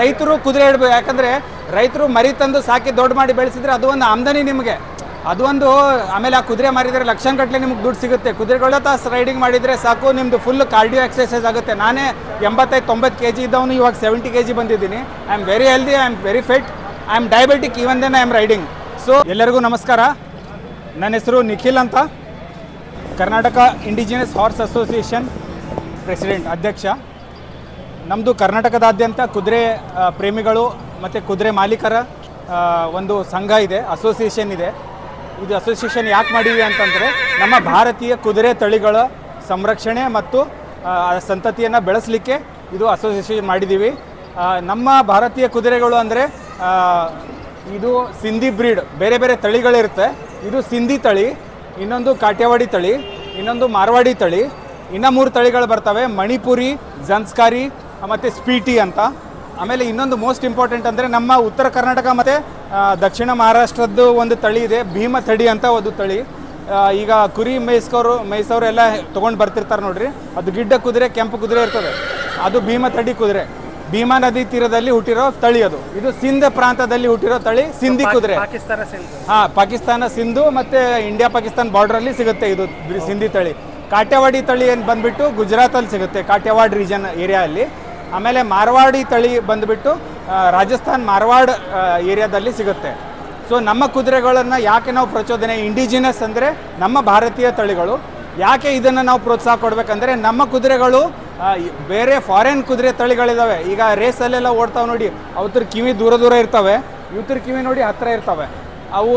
ರೈತರು ಕುದುರೆ ಇಡ್ಬೇಕು ಯಾಕಂದ್ರೆ ರೈತರು ಮರಿ ತಂದು ಸಾಕಿ ದೊಡ್ಡ ಮಾಡಿ ಬೆಳೆಸಿದ್ರೆ ಅದು ಒಂದು ಆಮದನಿ ನಿಮಗೆ. ಅದು ಒಂದು, ಆಮೇಲೆ ಆ ಕುದುರೆ ಮಾರಿದರೆ ಲಕ್ಷಾಂಗಟ್ಟಲೆ ನಿಮ್ಗೆ ದುಡ್ಡು ಸಿಗುತ್ತೆ. ಕುದುರೆಗಳ ತಾಸು ರೈಡಿಂಗ್ ಮಾಡಿದರೆ ಸಾಕು ನಿಮ್ಮದು ಫುಲ್ ಕಾರ್ಡಿಯೋ ಎಕ್ಸರ್ಸೈಸ್ ಆಗುತ್ತೆ. ನಾನೇ ಎಂಬತ್ತೈದು, ತೊಂಬತ್ತು ಕೆ ಜಿ ಇದ್ದವನು, ಇವಾಗ ಸೆವೆಂಟಿ ಕೆ ಜಿ ಬಂದಿದ್ದೀನಿ. I am very healthy I am very fit I am diabetic even then I am riding so ಎಲ್ಲರಿಗೂ ನಮಸ್ಕಾರ. ನನ್ನ ಹೆಸರು ನಿಖಿಲ್ ಅಂತ. Karnataka indigenous horse association president ಅಧ್ಯಕ್ಷ. ನಮ್ಮದು ಕರ್ನಾಟಕದಾದ್ಯಂತ ಕುದುರೆ ಪ್ರೇಮಿಗಳು ಮತ್ತು ಕುದುರೆ ಮಾಲೀಕರ ಒಂದು ಸಂಘ ಇದೆ ಅಸೋಸಿಯೇಷನ್ ಇದೆ. ಇದು ಅಸೋಸಿಯೇಷನ್ ಯಾಕೆ ಮಾಡೀವಿ ಅಂತಂದರೆ, ನಮ್ಮ ಭಾರತೀಯ ಕುದುರೆ ತಳಿಗಳ ಸಂರಕ್ಷಣೆ ಮತ್ತು ಸಂತತಿಯನ್ನು ಬೆಳೆಸಲಿಕ್ಕೆ ಇದು ಅಸೋಸಿಯೇಷನ್ ಮಾಡಿದ್ದೀವಿ ನಮ್ಮ ಭಾರತೀಯ ಕುದುರೆಗಳು ಅಂದರೆ ಇದು ಸಿಂಧಿ ಬ್ರೀಡ್, ಬೇರೆ ಬೇರೆ ತಳಿಗಳಿರುತ್ತೆ. ಇದು ಸಿಂಧಿ ತಳಿ, ಇನ್ನೊಂದು ಕಾಟ್ಯವಾಡಿ ತಳಿ, ಇನ್ನೊಂದು ಮಾರ್ವಾಡಿ ತಳಿ ಇನ್ನು ಮೂರು ತಳಿಗಳು ಬರ್ತವೆ. ಮಣಿಪುರಿ, ಜನ್ಸ್ಕಾರಿ ಮತ್ತು ಸ್ಪೀಟಿ ಅಂತ. ಆಮೇಲೆ ಇನ್ನೊಂದು ಮೋಸ್ಟ್ ಇಂಪಾರ್ಟೆಂಟ್ ಅಂದರೆ ನಮ್ಮ ಉತ್ತರ ಕರ್ನಾಟಕ ಮತ್ತು ದಕ್ಷಿಣ ಮಹಾರಾಷ್ಟ್ರದ್ದು ಒಂದು ತಳಿ ಇದೆ ಭೀಮ ತಡಿ ಅಂತ ಒಂದು ತಳಿ. ಈಗ ಕುರಿ ಮೇಯ್ಸ್ಕೋರು ಮೇಯ್ಸೋರು ಎಲ್ಲ ತೊಗೊಂಡು ಬರ್ತಿರ್ತಾರೆ ನೋಡ್ರಿ. ಅದು ಗಿಡ್ಡ ಕುದುರೆ ಕೆಂಪು ಕುದುರೆ ಇರ್ತದೆ. ಅದು ಭೀಮ ತಡಿ ಕುದುರೆ. ಭೀಮಾ ನದಿ ತೀರದಲ್ಲಿ ಹುಟ್ಟಿರೋ ತಳಿ ಅದು. ಇದು ಸಿಂಧ್ ಪ್ರಾಂತದಲ್ಲಿ ಹುಟ್ಟಿರೋ ತಳಿ ಸಿಂಧಿ ಕುದುರೆ. ಹಾಂ ಸಿಂಧ್. ಹಾ ಪಾಕಿಸ್ತಾನ ಸಿಂಧು ಮತ್ತೆ ಇಂಡಿಯಾ ಪಾಕಿಸ್ತಾನ ಬಾರ್ಡರ್ ಅಲ್ಲಿ ಸಿಗುತ್ತೆ ಇದು ಸಿಂಧಿ ತಳಿ. ಕಾಟ್ಯವಾಡಿ ತಳಿ ಏನು ಬಂದ್ಬಿಟ್ಟು ಗುಜರಾತಲ್ಲಿ ಸಿಗುತ್ತೆ ಕಾಟ್ಯವಾಡ್ ರೀಜನ್ ಏರಿಯಾ ಅಲ್ಲಿ. ಆಮೇಲೆ ಮಾರ್ವಾಡಿ ತಳಿ ಬಂದುಬಿಟ್ಟು ರಾಜಸ್ಥಾನ್ ಮಾರ್ವಾಡ್ ಏರಿಯಾದಲ್ಲಿ ಸಿಗುತ್ತೆ. ಸೊ ನಮ್ಮ ಕುದುರೆಗಳನ್ನು ಯಾಕೆ ನಾವು ಪ್ರಚೋದನೆ ಇಂಡಿಜಿನಸ್ ಅಂದರೆ ನಮ್ಮ ಭಾರತೀಯ ತಳಿಗಳು, ಯಾಕೆ ಇದನ್ನು ನಾವು ಪ್ರೋತ್ಸಾಹ ಕೊಡಬೇಕಂದ್ರೆ ನಮ್ಮ ಕುದುರೆಗಳು ಬೇರೆ ಫಾರಿನ್ ಕುದುರೆ ತಳಿಗಳಿದಾವೆ. ಈಗ ರೇಸಲ್ಲೆಲ್ಲ ಓಡ್ತಾವೆ ನೋಡಿ ಅವತ್ರ ಕಿವಿ ದೂರ ದೂರ ಇರ್ತವೆ ಇವತ್ತರ ಕಿವಿ ನೋಡಿ ಹತ್ತಿರ ಇರ್ತವೆ. ಅವು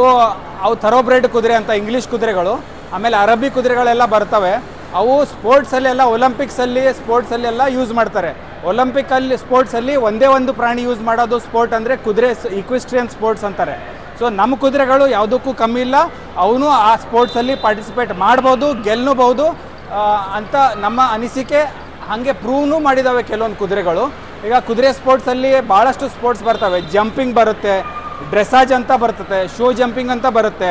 ಅವು ಥರೋಬ್ರೆಡ್ ಕುದುರೆ ಅಂತ ಇಂಗ್ಲೀಷ್ ಕುದುರೆಗಳು, ಆಮೇಲೆ ಅರಬ್ಬಿ ಕುದುರೆಗಳೆಲ್ಲ ಬರ್ತವೆ. ಅವು ಸ್ಪೋರ್ಟ್ಸಲ್ಲೆಲ್ಲ ಒಲಿಂಪಿಕ್ಸಲ್ಲಿ ಸ್ಪೋರ್ಟ್ಸಲ್ಲೆಲ್ಲ ಯೂಸ್ ಮಾಡ್ತಾರೆ. ಒಲಿಂಪಿಕಲ್ಲಿ ಸ್ಪೋರ್ಟ್ಸಲ್ಲಿ ಒಂದೇ ಒಂದು ಪ್ರಾಣಿ ಯೂಸ್ ಮಾಡೋದು ಸ್ಪೋರ್ಟ್ ಅಂದರೆ ಕುದುರೆ ಇಕ್ವಿಸ್ಟ್ರಿಯನ್ ಸ್ಪೋರ್ಟ್ಸ್ ಅಂತಾರೆ. ಸೊ ನಮ್ಮ ಕುದುರೆಗಳು ಯಾವುದಕ್ಕೂ ಕಮ್ಮಿ ಇಲ್ಲ. ಅವನು ಆ ಸ್ಪೋರ್ಟ್ಸಲ್ಲಿ ಪಾರ್ಟಿಸಿಪೇಟ್ ಮಾಡ್ಬೋದು ಗೆಲ್ಲಬಹುದು ಅಂತ ನಮ್ಮ ಅನಿಸಿಕೆ. ಹಾಗೆ ಪ್ರೂವ್ನು ಮಾಡಿದ್ದಾವೆ ಕೆಲವೊಂದು ಕುದುರೆಗಳು. ಈಗ ಕುದುರೆ ಸ್ಪೋರ್ಟ್ಸಲ್ಲಿ ಭಾಳಷ್ಟು ಸ್ಪೋರ್ಟ್ಸ್ ಬರ್ತವೆ. ಜಂಪಿಂಗ್ ಬರುತ್ತೆ ಡ್ರೆಸ್ಸಾಜ್ ಅಂತ ಬರ್ತದೆ ಶೋ ಜಂಪಿಂಗ್ ಅಂತ ಬರುತ್ತೆ.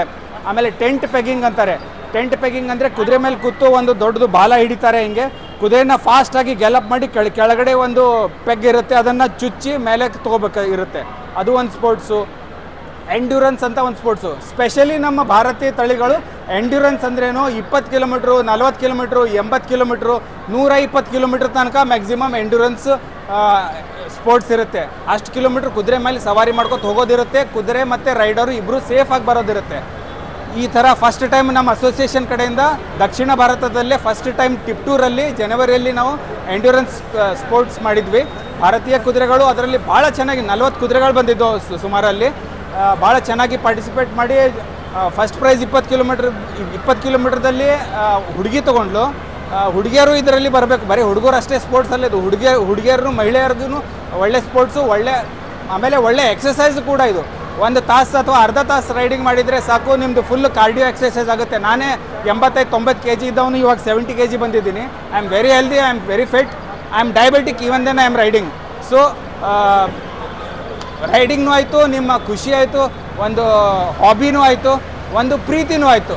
ಆಮೇಲೆ ಟೆಂಟ್ ಪೆಗಿಂಗ್ ಅಂತಾರೆ. ಟೆಂಟ್ ಪೆಗಿಂಗ್ ಅಂದರೆ ಕುದುರೆ ಮೇಲೆ ಕೂತು ಒಂದು ದೊಡ್ಡದು ಬಾಲ ಹಿಡಿತಾರೆ ಹಿಂಗೆ. ಕುದುರೆನ ಫಾಸ್ಟಾಗಿ ಗೆಲಪ್ ಮಾಡಿ ಕೆಳ ಕೆಳಗಡೆ ಒಂದು ಪೆಗ್ ಇರುತ್ತೆ, ಅದನ್ನು ಚುಚ್ಚಿ ಮೇಲೆ ತೊಗೋಬೇಕಾಗಿರುತ್ತೆ. ಅದು ಒಂದು ಸ್ಪೋರ್ಟ್ಸು ಎಂಡ್ಯೂರೆನ್ಸ್ ಅಂತ ಒಂದು ಸ್ಪೋರ್ಟ್ಸು ಸ್ಪೆಷಲಿ ನಮ್ಮ ಭಾರತೀಯ ತಳಿಗಳು ಎಂಡ್ಯೂರೆನ್ಸ್ ಅಂದ್ರೇನು ಇಪ್ಪತ್ತು ಕಿಲೋಮೀಟ್ರು ನಲ್ವತ್ತು ಕಿಲೋಮೀಟ್ರು ಎಂಬತ್ತು ಕಿಲೋಮೀಟ್ರು ನೂರ ಇಪ್ಪತ್ತು ಕಿಲೋಮೀಟ್ರ್ ತನಕ ಮ್ಯಾಕ್ಸಿಮಮ್ ಎಂಡ್ಯೂರೆನ್ಸ್ ಸ್ಪೋರ್ಟ್ಸ್ ಇರುತ್ತೆ. ಅಷ್ಟು ಕಿಲೋಮೀಟ್ರ್ ಕುದುರೆ ಮೇಲೆ ಸವಾರಿ ಮಾಡ್ಕೊತ ಹೋಗೋದಿರುತ್ತೆ. ಕುದುರೆ ಮತ್ತು ರೈಡರು ಇಬ್ಬರು ಸೇಫಾಗಿ ಬರೋದಿರುತ್ತೆ. ಈ ಥರ ಫಸ್ಟ್ ಟೈಮ್ ನಮ್ಮ ಅಸೋಸಿಯೇಷನ್ ಕಡೆಯಿಂದ ದಕ್ಷಿಣ ಭಾರತದಲ್ಲೇ ಫಸ್ಟ್ ಟೈಮ್ ಟಿಪ್ಟೂರಲ್ಲಿ ಜನವರಿಯಲ್ಲಿ ನಾವು ಎಂಡ್ಯೂರೆನ್ಸ್ ಸ್ಪೋರ್ಟ್ಸ್ ಮಾಡಿದ್ವಿ. ಭಾರತೀಯ ಕುದುರೆಗಳು ಅದರಲ್ಲಿ ಭಾಳ ಚೆನ್ನಾಗಿ ನಲ್ವತ್ತು ಕುದುರೆಗಳು ಬಂದಿದ್ದವು ಸುಮಾರಲ್ಲಿ. ಭಾಳ ಚೆನ್ನಾಗಿ ಪಾರ್ಟಿಸಿಪೇಟ್ ಮಾಡಿ ಫಸ್ಟ್ ಪ್ರೈಸ್ ಇಪ್ಪತ್ತು ಕಿಲೋಮೀಟ್ರ್ ಇಪ್ಪತ್ತು ಕಿಲೋಮೀಟ್ರದಲ್ಲಿ ಹುಡುಗಿ ತೊಗೊಂಡ್ಲು ಹುಡುಗಿಯರು ಇದರಲ್ಲಿ ಬರಬೇಕು. ಬರೀ ಹುಡುಗರು ಅಷ್ಟೇ ಸ್ಪೋರ್ಟ್ಸಲ್ಲಿ ಇದು ಹುಡುಗಿಯ ಹುಡುಗಿಯರು ಮಹಿಳೆಯರಿಗೂ ಒಳ್ಳೆ ಸ್ಪೋರ್ಟ್ಸು ಒಳ್ಳೆ, ಆಮೇಲೆ ಒಳ್ಳೆ ಎಕ್ಸಸೈಸ್ ಕೂಡ ಇದು. ಒಂದು ತಾಸು ಅಥವಾ ಅರ್ಧ ತಾಸು ರೈಡಿಂಗ್ ಮಾಡಿದರೆ ಸಾಕು ನಿಮ್ಮದು ಫುಲ್ ಕಾರ್ಡಿಯೋ ಎಕ್ಸಸೈಸ್ ಆಗುತ್ತೆ. ನಾನೇ ಎಂಬತ್ತೈದು, ತೊಂಬತ್ತು ಕೆ ಜಿ ಇದ್ದವನು, ಇವಾಗ ಸೆವೆಂಟಿ ಕೆ ಜಿ ಬಂದಿದ್ದೀನಿ. I am very healthy I am very fit I am diabetic even then I am riding so ರೈಡಿಂಗ್ನೂ ಆಯಿತು, ನಿಮ್ಮ ಖುಷಿ ಆಯಿತು, ಒಂದು ಹಾಬಿನೂ ಆಯಿತು, ಒಂದು ಪ್ರೀತಿನೂ ಆಯಿತು.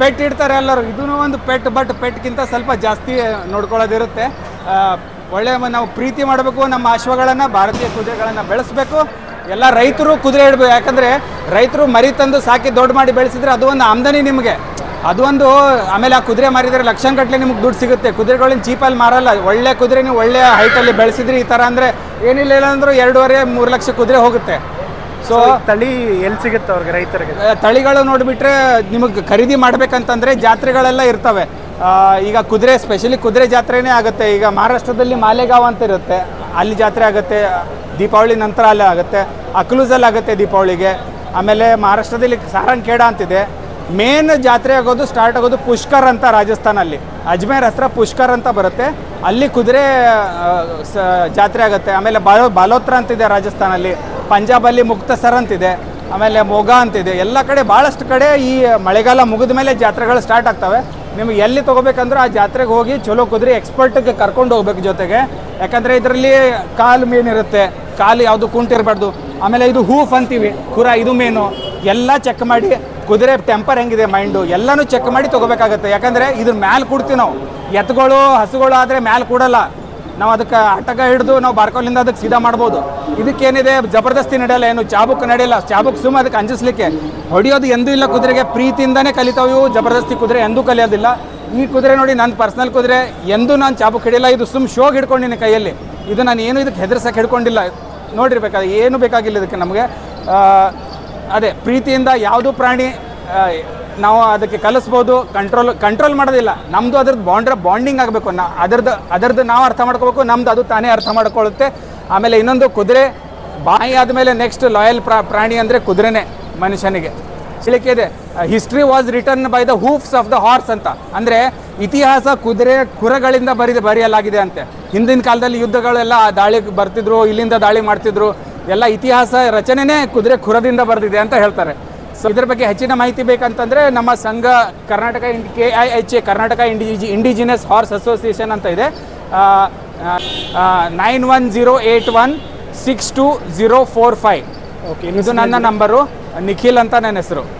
ಪೆಟ್ ಇಡ್ತಾರೆ ಎಲ್ಲರೂ ಇದೂ ಒಂದು ಪೆಟ್ ಬಟ್ ಪೆಟ್ಗಿಂತ ಸ್ವಲ್ಪ ಜಾಸ್ತಿ ನೋಡ್ಕೊಳ್ಳೋದಿರುತ್ತೆ. ಒಳ್ಳೆಯ ನಾವು ಪ್ರೀತಿ ಮಾಡಬೇಕು, ನಮ್ಮ ಅಶ್ವಗಳನ್ನು ಭಾರತೀಯ ಕುದುರೆಗಳನ್ನು ಬೆಳೆಸಬೇಕು. ಎಲ್ಲ ರೈತರು ಕುದುರೆ ಇಡಬೇಕು ಯಾಕಂದರೆ ರೈತರು ಮರಿ ತಂದು ಸಾಕಿ ದೊಡ್ಡ ಮಾಡಿ ಬೆಳೆಸಿದ್ರೆ ಅದು ಒಂದು ಆಮದನಿ ನಿಮಗೆ. ಅದು ಒಂದು ಆಮೇಲೆ ಆ ಕುದುರೆ ಮಾರಿದರೆ ಲಕ್ಷಾಂಗಟ್ಟಲೆ ನಿಮ್ಗೆ ದುಡ್ಡು ಸಿಗುತ್ತೆ. ಕುದುರೆಗಳನ್ನ ಚೀಪಲ್ಲಿ ಮಾರಲ್ಲ. ಒಳ್ಳೆ ಕುದುರೆ ನೀವು ಒಳ್ಳೆ ಹೈಟಲ್ಲಿ ಬೆಳೆಸಿದ್ರಿ ಈ ಥರ ಅಂದರೆ ಏನಿಲ್ಲ ಇಲ್ಲ ಅಂದರೂ ಎರಡೂವರೆ ಮೂರು ಲಕ್ಷ ಕುದುರೆ ಹೋಗುತ್ತೆ. ಸೊ ತಳಿ ಎಲ್ಲಿ ಸಿಗುತ್ತೆ ಅವ್ರಿಗೆ ರೈತರಿಗೆ? ತಳಿಗಳು ನೋಡಿಬಿಟ್ರೆ ನಿಮಗೆ ಖರೀದಿ ಮಾಡಬೇಕಂತಂದರೆ ಜಾತ್ರೆಗಳೆಲ್ಲ ಇರ್ತವೆ. ಈಗ ಕುದುರೆ ಸ್ಪೆಷಲಿ ಕುದುರೆ ಜಾತ್ರೆನೇ ಆಗುತ್ತೆ. ಈಗ ಮಹಾರಾಷ್ಟ್ರದಲ್ಲಿ ಮಾಲೆಗಾಂವ್ ಅಂತ ಇರುತ್ತೆ. ಅಲ್ಲಿ ಜಾತ್ರೆ ಆಗುತ್ತೆ. ದೀಪಾವಳಿ ನಂತರ ಅಲ್ಲೇ ಆಗುತ್ತೆ. ಅಕ್ಲೂಸಲ್ಲಿ ಆಗುತ್ತೆ ದೀಪಾವಳಿಗೆ. ಆಮೇಲೆ ಮಹಾರಾಷ್ಟ್ರದಲ್ಲಿ ಸಾರಂಖೇಡ ಅಂತಿದೆ. ಮೇನ್ ಜಾತ್ರೆ ಆಗೋದು ಸ್ಟಾರ್ಟ್ ಆಗೋದು ಪುಷ್ಕರ್ ಅಂತ ರಾಜಸ್ಥಾನಲ್ಲಿ. ಅಜ್ಮೇರ್ ಹತ್ರ ಪುಷ್ಕರ್ ಅಂತ ಬರುತ್ತೆ. ಅಲ್ಲಿ ಕುದುರೆ ಸ- ಜಾತ್ರೆ ಆಗುತ್ತೆ. ಆಮೇಲೆ ಬಾಲೋ ಬಾಲೋತ್ರ ಅಂತಿದೆ ರಾಜಸ್ಥಾನಲ್ಲಿ. ಪಂಜಾಬಲ್ಲಿ ಮುಕ್ತಸರ್ ಅಂತಿದೆ. ಆಮೇಲೆ ಮೊಗ ಅಂತಿದೆ. ಎಲ್ಲ ಕಡೆ ಭಾಳಷ್ಟು ಕಡೆ ಈ ಮಳೆಗಾಲ ಮುಗಿದ ಮೇಲೆ ಜಾತ್ರೆಗಳು ಸ್ಟಾರ್ಟ್ ಆಗ್ತವೆ. ನಿಮ್ಗೆ ಎಲ್ಲಿ ತೊಗೋಬೇಕಂದ್ರೆ ಆ ಜಾತ್ರೆಗೆ ಹೋಗಿ ಚಲೋ ಕುದುರೆ ಎಕ್ಸ್ಪರ್ಟ್ಗೆ ಕರ್ಕೊಂಡು ಹೋಗ್ಬೇಕು ಜೊತೆಗೆ. ಯಾಕಂದರೆ ಇದರಲ್ಲಿ ಕಾಲು ಮೇನಿರುತ್ತೆ. ಕಾಲು ಯಾವುದು ಕುಂಟಿರಬಾರ್ದು ಆಮೇಲೆ ಇದು ಹೂಫ್ ಅಂತೀವಿ ಕುರ ಇದು ಮೇನು. ಎಲ್ಲ ಚೆಕ್ ಮಾಡಿ, ಕುದುರೆ ಟೆಂಪರ್ ಹೆಂಗಿದೆ ಮೈಂಡು ಎಲ್ಲನೂ ಚೆಕ್ ಮಾಡಿ ತೊಗೋಬೇಕಾಗತ್ತೆ. ಯಾಕಂದರೆ ಇದ್ರ ಮ್ಯಾಲೆ ಕೊಡ್ತೀವಿ ನಾವು. ಎತ್ತುಗಳು ಹಸುಗಳು ಆದರೆ ಮ್ಯಾಲೆ ಕೊಡಲ್ಲ. ನಾವು ಅದಕ್ಕೆ ಆಟಗ ಹಿಡಿದು ನಾವು ಬಾರ್ಕೋಲಿಂದ ಅದಕ್ಕೆ ಸೀದಾ ಮಾಡ್ಬೋದು. ಇದಕ್ಕೇನಿದೆ, ಜಬರ್ದಸ್ತಿ ನಡೆಯಲ್ಲ, ಏನು ಚಾಬುಕ್ ನಡೆಯಲ್ಲ. ಚಾಬುಕ್ ಸುಮ್ಮ ಅದಕ್ಕೆ ಅಂಜಿಸ್ಲಿಕ್ಕೆ. ಹೊಡಿಯೋದು ಎಂದೂ ಇಲ್ಲ ಕುದುರೆಗೆ, ಪ್ರೀತಿಯಿಂದನೇ ಕಲಿತಾವು ಜಬರ್ದಸ್ತಿ ಕುದುರೆ ಎಂದೂ ಕಲಿಯೋದಿಲ್ಲ. ಈ ಕುದುರೆ ನೋಡಿ ನನ್ನ ಪರ್ಸ್ನಲ್ ಕುದುರೆ, ಎಂದೂ ನಾನು ಚಾಬುಕ್ ಹಿಡಿಯಲ್ಲ. ಇದು ಸುಮ್ಮ ಶೋಗೆ ಹಿಡ್ಕೊಂಡಿನಿ ಕೈಯಲ್ಲಿ. ಇದು ನಾನು ಏನು ಇದಕ್ಕೆ ಹೆದರ್ಸಕ್ಕೆ ಹಿಡ್ಕೊಂಡಿಲ್ಲ. ನೋಡಿರ್ಬೇಕಾದ್ರೆ ಏನು ಬೇಕಾಗಿಲ್ಲ ಇದಕ್ಕೆ ನಮಗೆ. ಅದೇ, ಪ್ರೀತಿಯಿಂದ ಯಾವುದು ಪ್ರಾಣಿ ನಾವು ಅದಕ್ಕೆ ಕಲಿಸ್ಬೋದು ಕಂಟ್ರೋಲ್ ಕಂಟ್ರೋಲ್ ಮಾಡೋದಿಲ್ಲ. ನಮ್ಮದು ಅದ್ರದ್ದು ಬಾಂಡ್ರ ಬಾಂಡಿಂಗ್ ಆಗಬೇಕು ನಾ ಅದರದ್ದು ಅದರದ್ದು ನಾವು ಅರ್ಥ ಮಾಡ್ಕೋಬೇಕು, ನಮ್ದು ಅದು ತಾನೇ ಅರ್ಥ ಮಾಡ್ಕೊಳ್ಳುತ್ತೆ. ಆಮೇಲೆ ಇನ್ನೊಂದು ಕುದುರೆ, ಬಾಯಿ ಆದಮೇಲೆ ನೆಕ್ಸ್ಟ್ ಲಾಯಲ್ ಪ್ರಾಣಿ ಅಂದರೆ ಕುದುರೆನೇ ಮನುಷ್ಯನಿಗೆ. ಹೇಳಿಕೆ ಇದೆ. History was written by the hooves of the horse ಅಂತ. ಅಂದರೆ ಇತಿಹಾಸ ಕುದುರೆ ಕುರಗಳಿಂದ ಬರಿದ ಬರೆಯಲಾಗಿದೆ ಅಂತೆ. ಹಿಂದಿನ ಕಾಲದಲ್ಲಿ ಯುದ್ಧಗಳೆಲ್ಲ ದಾಳಿ ಬರ್ತಿದ್ರು ಇಲ್ಲಿಂದ ದಾಳಿ ಮಾಡ್ತಿದ್ರು. ಎಲ್ಲ ಇತಿಹಾಸ ರಚನೆನೇ ಕುದುರೆ ಖುರದಿಂದ ಬರೆದಿದೆ ಅಂತ ಹೇಳ್ತಾರೆ. ಸೊ ಇದ್ರ ಬಗ್ಗೆ ಹೆಚ್ಚಿನ ಮಾಹಿತಿ ಬೇಕಂತಂದ್ರೆ ನಮ್ಮ ಸಂಘ Karnataka K I H A Karnataka ಇಂಡಿಜಿ indigenous horse association ಅಂತ ಇದೆ. Nine one zero eight one six two zero four five okay ಇದು ನನ್ನ ನಂಬರು. ನಿಖಿಲ್ ಅಂತ ನನ್ನ ಹೆಸರು.